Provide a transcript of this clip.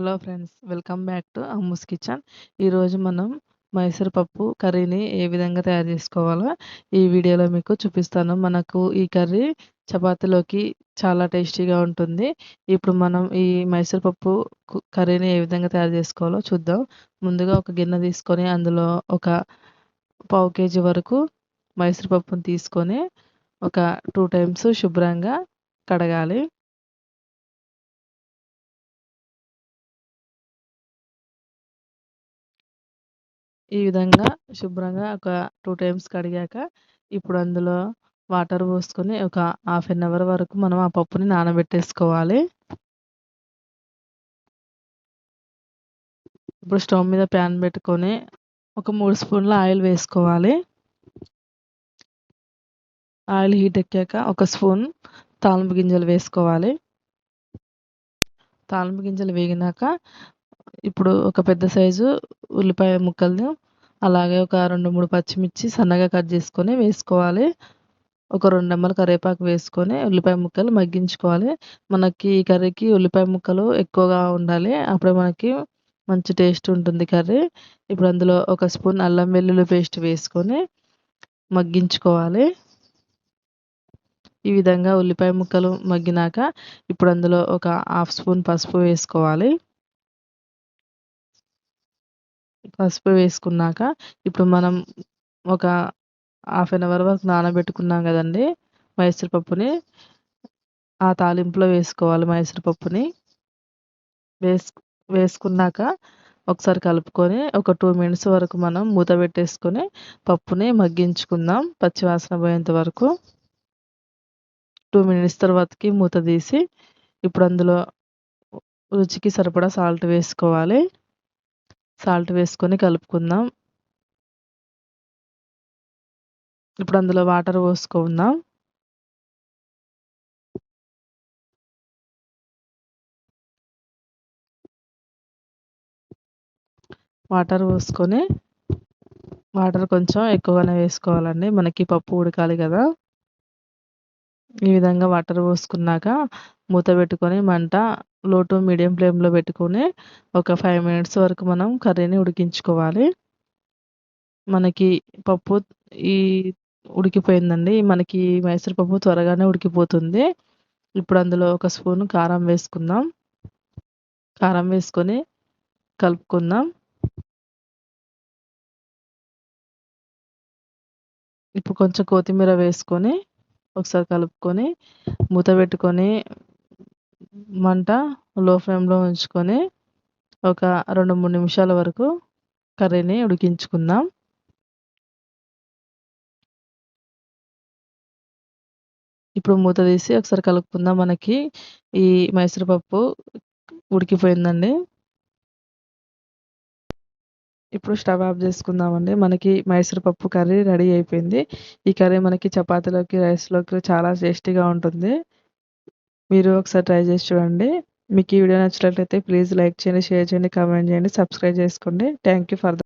Hello friends welcome back to Ammu's kitchen. ఈరోజు మనం మైసూర్ పప్పు కర్రీని ఏ విధంగా తయారు చేసుకోవాలో ఈ వీడియోలో మీకు చూపిస్తాను. మనకు ఈ కర్రీ చపాతీలోకి చాలా టేస్టీగా ఉంటుంది. ఇప్పుడు మనం ఈ మైసూర్ పప్పు కర్రీని ఏ విధంగా తయారు చేసుకోవాలో చూద్దాం. ముందుగా ఒక గిన్నె తీసుకొని అందులో ఒక పావు కేజీ వరకు మైసూర్పప్పును తీసుకొని ఒక టూ టైమ్స్ శుభ్రంగా కడగాలి. ఈ విధంగా శుభ్రంగా ఒక టూ టైమ్స్ కడిగాక ఇప్పుడు అందులో వాటర్ పోసుకొని ఒక హాఫ్ అన్ అవర్ వరకు మనం ఆ పప్పుని నానబెట్టేసుకోవాలి. ఇప్పుడు స్టవ్ మీద ప్యాన్ పెట్టుకొని ఒక మూడు స్పూన్ల ఆయిల్ వేసుకోవాలి. ఆయిల్ హీట్ ఎక్కాక ఒక స్పూన్ తాలింపు గింజలు వేసుకోవాలి. తాలింపు గింజలు వేగినాక ఇప్పుడు ఒక పెద్ద సైజు ఉల్లిపాయ ముక్కలు అలాగే ఒక రెండు మూడు పచ్చిమిర్చి సన్నగా కట్ చేసుకొని వేసుకోవాలి. ఒక రెండు రెమ్మల కరివేపాకు వేసుకొని ఉల్లిపాయ ముక్కలు మగ్గించుకోవాలి. మనకి ఈ కర్రీకి ఉల్లిపాయ ముక్కలు ఎక్కువగా ఉండాలి. అప్పుడే మనకి మంచి టేస్ట్ ఉంటుంది కర్రీ. ఇప్పుడు అందులో ఒక స్పూన్ అల్లం వెల్లుల్లి పేస్ట్ వేసుకొని మగ్గించుకోవాలి. ఈ విధంగా ఉల్లిపాయ ముక్కలు మగ్గినాక ఇప్పుడు అందులో ఒక హాఫ్ స్పూన్ పసుపు వేసుకోవాలి. పసుపు వేసుకున్నాక ఇప్పుడు మనం ఒక హాఫ్ అన్ అవర్ వరకు నానబెట్టుకున్నాం కదండి మైసూర్ పప్పుని. ఆ తాలింపులో వేసుకోవాలి మైసూర్ పప్పుని. వేసు వేసుకున్నాక ఒకసారి కలుపుకొని ఒక టూ మినిట్స్ వరకు మనం మూత పెట్టేసుకొని పప్పుని మగ్గించుకుందాం పచ్చివాసన పోయేంత వరకు. టూ మినిట్స్ తర్వాతకి మూత తీసి ఇప్పుడు అందులో రుచికి సరిపడా సాల్ట్ వేసుకోవాలి. సాల్ట్ వేసుకొని కలుపుకుందాం. ఇప్పుడు అందులో వాటర్ పోసుకుందాం. వాటర్ పోసుకొని వాటర్ కొంచెం ఎక్కువగానే వేసుకోవాలండి. మనకి పప్పు ఉడకాలి కదా. ఈ విధంగా వాటర్ పోసుకున్నాక మూత పెట్టుకొని మంట లో టు మీడియం ఫ్లేమ్లో పెట్టుకొని ఒక ఫైవ్ మినిట్స్ వరకు మనం కర్రీని ఉడికించుకోవాలి. మనకి పప్పు ఈ ఉడికిపోయిందండి. మనకి మైసూర్ పప్పు త్వరగానే ఉడికిపోతుంది. ఇప్పుడు అందులో ఒక స్పూన్ కారం వేసుకుందాం. కారం వేసుకొని కలుపుకుందాం. ఇప్పుడు కొంచెం కొత్తిమీర వేసుకొని ఒకసారి కలుపుకొని మూత పెట్టుకొని మంట లో ఫ్లేమ్లో ఉంచుకొని ఒక రెండు మూడు నిమిషాల వరకు కర్రీని ఉడికించుకుందాం. ఇప్పుడు మూత తీసి ఒకసారి కలుపుకుందాం. మనకి ఈ మైసూర్ పప్పు ఉడికిపోయిందండి. ఇప్పుడు స్టవ్ ఆఫ్ చేసుకుందామండి. మనకి మైసూర్ పప్పు కర్రీ రెడీ అయిపోయింది. ఈ కర్రీ మనకి చపాతీలోకి రైస్లోకి చాలా టేస్టీగా ఉంటుంది. మీరు ఒకసారి ట్రై చేసి చూడండి. మీకు ఈ వీడియో నచ్చినట్లయితే ప్లీజ్ లైక్ చేయండి షేర్ చేయండి కామెంట్ చేయండి సబ్స్క్రైబ్ చేసుకోండి. Thank you for